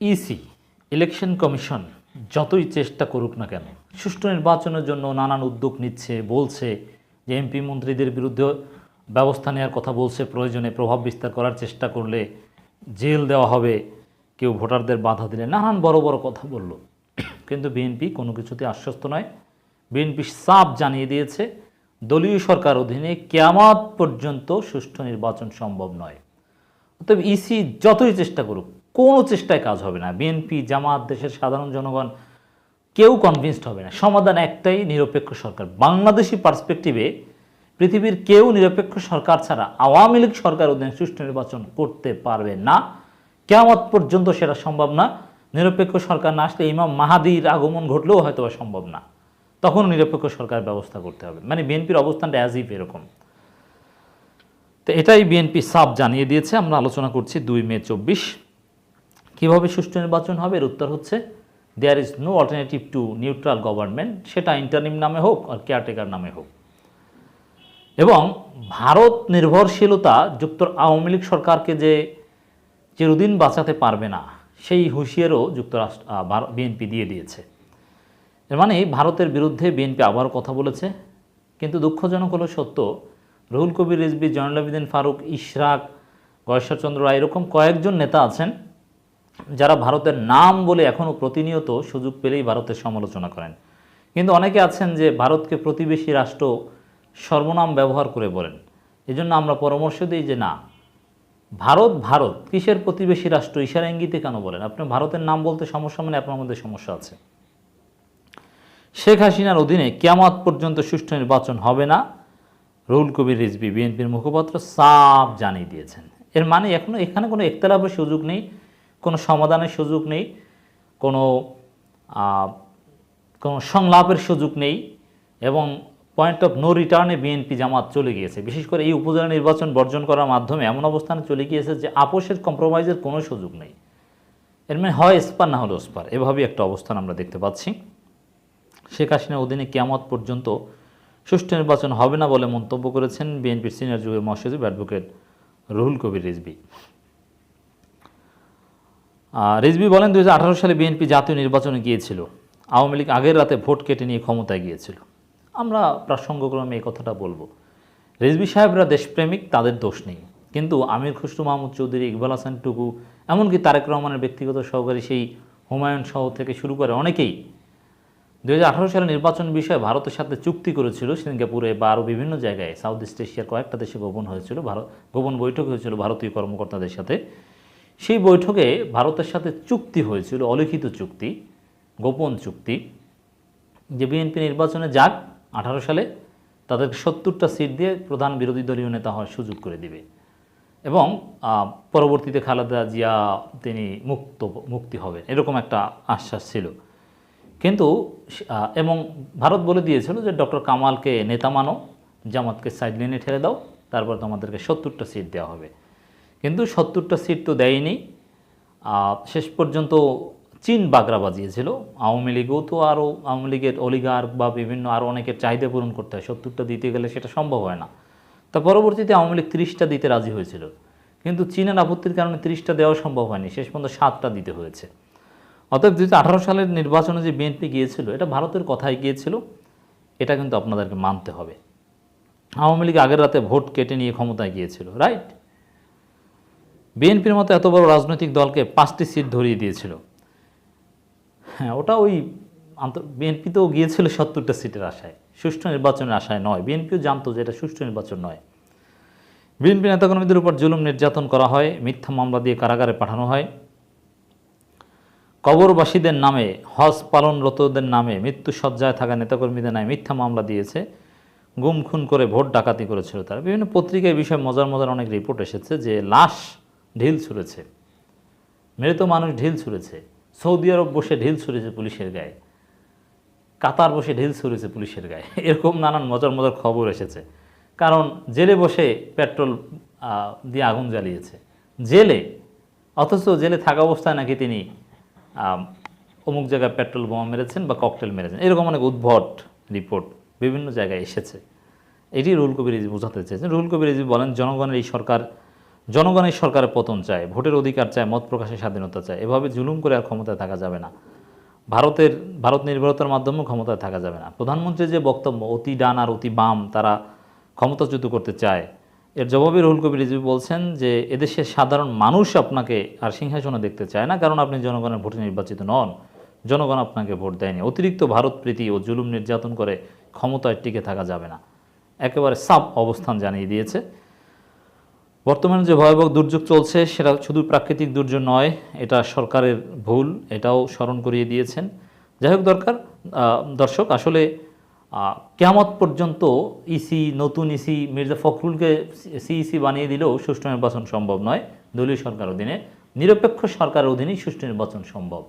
EC election commission যতই চেষ্টা করুক না কেন, সুষ্ঠু নির্বাচনের জন্য নানান উদ্যোগ নিচ্ছে, বলছে যে এমপি মন্ত্রীদের বিরুদ্ধে ব্যবস্থা নেওয়ার কথা বলছে, প্রয়োজনে প্রভাব বিস্তার করার চেষ্টা করলে জেল দেওয়া হবে, কেউ ভোটারদের বাধা দিলে, নানান বড় বড় কথা বলল। কিন্তু বিএনপি কোনো কিছুতে আশ্বস্ত নয়। বিএনপি সাফ জানিয়ে দিয়েছে, দলীয় সরকার অধীনে কেয়ামত পর্যন্ত সুষ্ঠু নির্বাচন সম্ভব নয়। অতএব ইসি যতই চেষ্টা করুক কোনো চেষ্টায় কাজ হবে না। বিএনপি, জামাত, দেশের সাধারণ জনগণ কেউ কনভিন্সড হবে না। সমাধান একটাই নিরপেক্ষ সরকার। বাংলাদেশি পার্সপেক্টিভে পৃথিবীর কেউ নিরপেক্ষ সরকার ছাড়া আওয়ামী লীগ সরকার অধীনে সুষ্ঠু নির্বাচন করতে পারবে না। কেয়ামত পর্যন্ত সেটা সম্ভব না। নিরপেক্ষ সরকার না আসলে ইমাম মাহাদির আগমন ঘটলেও হয়তো সম্ভব না। তখন নিরপেক্ষ সরকার ব্যবস্থা করতে হবে। মানে বিএনপির অবস্থানটা অ্যাজ ইফ এরকম। তো এটাই বিএনপি সাফ জানিয়ে দিয়েছে। আমরা আলোচনা করছি দুই মে চব্বিশ। কীভাবে সুষ্ঠু নির্বাচন হবে? এর উত্তর হচ্ছে there is no alternative to neutral government সেটা ইন্টারনিম নামে হোক আর কেয়ারটেকার নামে হোক। এবং ভারত নির্ভরশীলতা যুক্ত আওয়ামী লীগ সরকারকে যে চিরদিন বাঁচাতে পারবে না, সেই হুঁশিয়ারও যুক্তরাষ্ট্র বিএনপি দিয়ে দিয়েছে। এর মানে ভারতের বিরুদ্ধে বিএনপি আবারও কথা বলেছে, কিন্তু দুঃখজনক হলো সত্য, রুহুল কবির রিজবি জয়নুল আবেদিন ফারুক, ইশরাক, গয়েশ্বরচন্দ্র রায়, এরকম কয়েকজন নেতা আছেন যারা ভারতের নাম বলে এখনও প্রতিনিয়ত সুযোগ পেলেই ভারতের সমালোচনা করেন। কিন্তু অনেকে আছেন যে ভারতকে প্রতিবেশী রাষ্ট্র সর্বনাম ব্যবহার করে বলেন। এজন্য আমরা পরামর্শ দিই যে না, ভারত ভারত, কিসের প্রতিবেশী রাষ্ট্র, ইশারা ইঙ্গিতে কেন বলেন? আপনি ভারতের নাম বলতে সমস্যা মানে আপনার মধ্যে সমস্যা আছে। শেখ হাসিনার অধীনে কেয়ামত পর্যন্ত সুষ্ঠু নির্বাচন হবে না। রুহুল কবির রিজবি বিএনপির মুখপাত্র সাফ জানিয়ে দিয়েছেন। এর মানে এখনও এখানে কোনো একতলাপের সুযোগ নেই। কোনো সমাধানের সুযোগ নেই, কোনো কোনো সংলাপের সুযোগ নেই এবং পয়েন্ট অফ নো রিটার্নে বিএনপি জামাত চলে গিয়েছে। বিশেষ করে এই উপজেলা নির্বাচন বর্জন করার মাধ্যমে এমন অবস্থানে চলে গিয়েছে যে আপোষের কম্প্রোমাইজের কোনো সুযোগ নেই। এর মানে হয় স্পার না হলে ওস্পার। এভাবেই একটা অবস্থান আমরা দেখতে পাচ্ছি। শেখ হাসিনার অধীনে কেয়ামত পর্যন্ত সুষ্ঠু নির্বাচন হবে না বলে মন্তব্য করেছেন বিএনপির সিনিয়র যুগের মহাসচিব অ্যাডভোকেট রুহুল কবির রিজবি রিজবি বলেন দু হাজার আঠারো সালে বিএনপি জাতীয় নির্বাচনে গিয়েছিল। আওয়ামী লীগ আগের রাতে ভোট কেটে নিয়ে ক্ষমতায় গিয়েছিল। আমরা প্রাসঙ্গক্রমে এই কথাটা বলব। রিজবি সাহেবরা দেশপ্রেমিক, তাদের দোষ নেই। কিন্তু আমির খুসরু মাহমুদ চৌধুরী, ইকবাল হাসান টুকু, এমনকি তারেক রহমানের ব্যক্তিগত সহকারী সেই হুমায়ুন সহ থেকে শুরু করে অনেকেই দু সালে নির্বাচন বিষয়ে ভারতের সাথে চুক্তি করেছিল। সিঙ্গাপুরে বা আরও বিভিন্ন জায়গায়, সাউথ ইস্ট এশিয়ার কয়েকটা দেশে গোপন হয়েছিল, ভারত গোপন বৈঠক হয়েছিল ভারতীয় কর্মকর্তাদের সাথে। সেই বৈঠকে ভারতের সাথে চুক্তি হয়েছিল, অলিখিত চুক্তি, গোপন চুক্তি। যে বিএনপি নির্বাচনে যাক, আঠারো সালে তাদেরকে সত্তরটা সিট দিয়ে প্রধান বিরোধী দলীয় নেতা হওয়ার সুযোগ করে দিবে। এবং পরবর্তীতে খালেদা জিয়া, তিনি মুক্ত, মুক্তি হবেন। এরকম একটা আশ্বাস ছিল। কিন্তু এবং ভারত বলে দিয়েছিল যে, ডক্টর কামালকে নেতা মানো, জামাতকে সাইডলাইনে ঠেলে দাও, তারপর তোমাদেরকে সত্তরটা সিট দেওয়া হবে। কিন্তু সত্তরটা সিট তো দেয়নি। শেষ পর্যন্ত চীন বাগড়া বাজিয়েছিল। আওয়ামী লীগও তো আরও আওয়ামী লীগের অলিগার বা বিভিন্ন আরও অনেকের চাহিদা পূরণ করতে হয়। সত্তরটা দিতে গেলে সেটা সম্ভব হয় না। তা পরবর্তীতে আওয়ামী লীগ তিরিশটা দিতে রাজি হয়েছিল। কিন্তু চীনের আপত্তির কারণে তিরিশটা দেওয়া সম্ভব হয়নি। শেষ পর্যন্ত সাতটা দিতে হয়েছে। অতএব দু আঠারো সালের নির্বাচনে যে বিএনপি গিয়েছিল, এটা ভারতের কথাই গিয়েছিল। এটা কিন্তু আপনাদেরকে মানতে হবে। আওয়ামী লীগ আগের রাতে ভোট কেটে নিয়ে ক্ষমতায় গিয়েছিল রাইট বিএনপির মতো এত বড় রাজনৈতিক দলকে পাঁচটি সিট ধরিয়ে দিয়েছিল। হ্যাঁ ওটা ওই বিএনপি তো গিয়েছিল সত্তরটা সিটের আশায়। সুষ্ঠু নির্বাচনের আশায় নয়। বিএনপিও জানতো যে এটা সুষ্ঠু নির্বাচন নয়। বিএনপি নেতাকর্মীদের উপর জুলুম নির্যাতন করা হয়, মিথ্যা মামলা দিয়ে কারাগারে পাঠানো হয়। কবরবাসীদের নামে, হজ পালনরতদের নামে মৃত্যু সজ্জায় থাকা নেতাকর্মীদের নামে মিথ্যা মামলা দিয়েছে। গুম খুন করে ভোট ডাকাতি করেছিল তারা। বিভিন্ন পত্রিকায় বিষয়ে মজার মজার অনেক রিপোর্ট এসেছে যে লাশ ঢিল ছুঁড়েছে। মৃত মানুষ ঢিল ছুঁড়েছে। সৌদি আরব বসে ঢিল ছুঁড়েছে পুলিশের গায়ে। কাতার বসে ঢিল ছুঁড়েছে পুলিশের গায়ে। এরকম নানান মজার মজার খবর এসেছে। কারণ জেলে বসে পেট্রোল দিয়ে আগুন জ্বালিয়েছে। জেলে, অথচ জেলে থাকা অবস্থায় নাকি তিনি অমুক জায়গায় পেট্রোল বোমা মেরেছেন বা ককটেল মেরেছেন। এরকম অনেক উদ্ভট রিপোর্ট বিভিন্ন জায়গায় এসেছে। এটি রুহুল কবির বোঝাতে চেয়েছেন। রুহুল কবির বলেন, জনগণের এই সরকার জনগণের সরকারের পতন চায়, ভোটের অধিকার চায়, মত প্রকাশের স্বাধীনতা চায়। এভাবে জুলুম করে আর ক্ষমতায় থাকা যাবে না। ভারতের, ভারত নির্ভরতার মাধ্যমেও ক্ষমতায় থাকা যাবে না। প্রধানমন্ত্রীর যে বক্তব্য, অতি ডান আর অতি বাম তারা ক্ষমতাচ্যুত করতে চায়, এর জবাবে রহুল কবির রিজভী বলছেন যে, এদেশের সাধারণ মানুষ আপনাকে আর সিংহাসনে দেখতে চায় না কারণ আপনি জনগণের ভোটে নির্বাচিত নন। জনগণ আপনাকে ভোট দেয়নি। অতিরিক্ত ভারত প্রীতি ও জুলুম নির্যাতন করে ক্ষমতায় টিকে থাকা যাবে না। একেবারে সাব অবস্থান জানিয়ে দিয়েছে। বর্তমানে যে ভয়াবহ দুর্যোগ চলছে সেটা শুধু প্রাকৃতিক দুর্যোগ নয় এটা সরকারের ভুল এটাও স্মরণ করিয়ে দিয়েছেন। যাই হোক দরকার দর্শক আসলে আহ, কেয়ামত পর্যন্ত ইসি নতুন ইসি মির্জা ফখরুলকে সিইসি বানিয়ে দিলেও সুষ্ঠু নির্বাচন সম্ভব নয়। দলীয় সরকার অধীনে নিরপেক্ষ সরকারের অধীনেই সুষ্ঠু নির্বাচন সম্ভব।